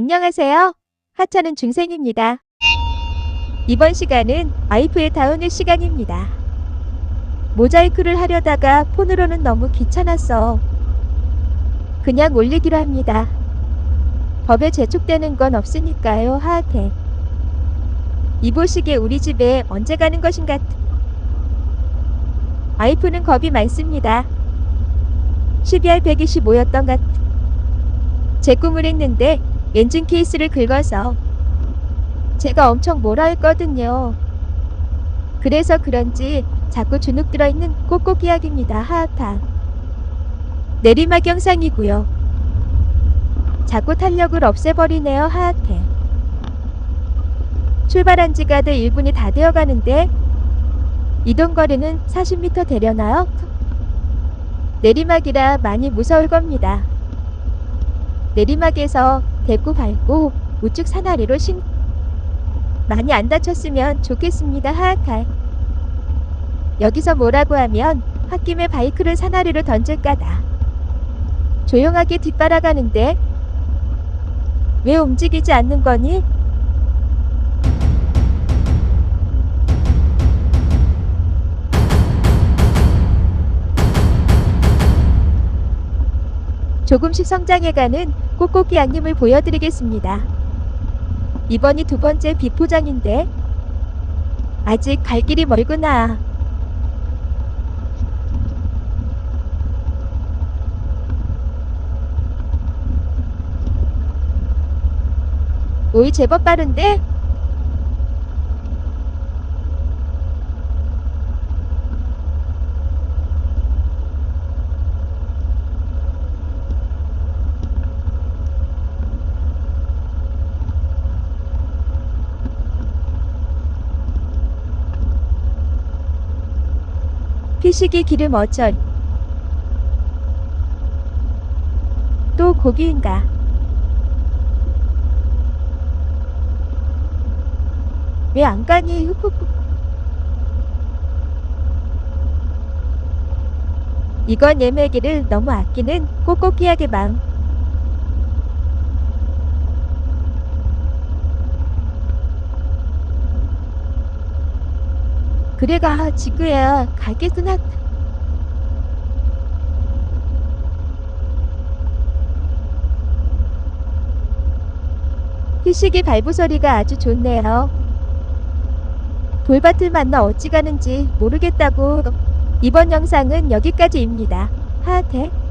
안녕하세요. 하찮은 중생입니다. 이번 시간은 와이프의 다운을 시간입니다. 모자이크를 하려다가 폰으로는 너무 귀찮았어. 그냥 올리기로 합니다. 법에 제촉되는 건 없으니까요, 하하테. 이보시게 우리 집에 언제 가는 것인가? 와이프는 겁이 많습니다. 12할 125였던 것. 제 꿈을 했는데 엔진 케이스를 긁어서 제가 엄청 뭐라 했거든요. 그래서 그런지 자꾸 주눅 들어있는 꼭꼭 이야기입니다. 하하타. 내리막 영상이고요. 자꾸 탄력을 없애버리네요. 하하테. 출발한 지가 돼 1분이 다 되어 가는데 이동 거리는 40m 되려나요? 내리막이라 많이 무서울 겁니다. 내리막에서 대꾸 밟고 우측 사다리로 신 많이 안 다쳤으면 좋겠습니다. 하하칼. 여기서 뭐라고 하면 홧김에 바이크를 사다리로 던질 까다. 조용하게 뒷바라가는데 왜 움직이지 않는 거니? 조금씩 성장해가는 꼬꼬기 양님을 보여드리겠습니다. 이번이 두 번째 비포장인데 아직 갈 길이 멀구나. 오이 제법 빠른데? 피식이 기름 어쩔. 또 고기인가? 왜 안 가니? 흑흑흑. 이건 예매기를 너무 아끼는 꼬꼬기하게 마음. 그래가 지구야 가겠구나. 희식이 발부 소리가 아주 좋네요. 돌밭을 만나 어찌 가는지 모르겠다고. 이번 영상은 여기까지입니다. 하하테.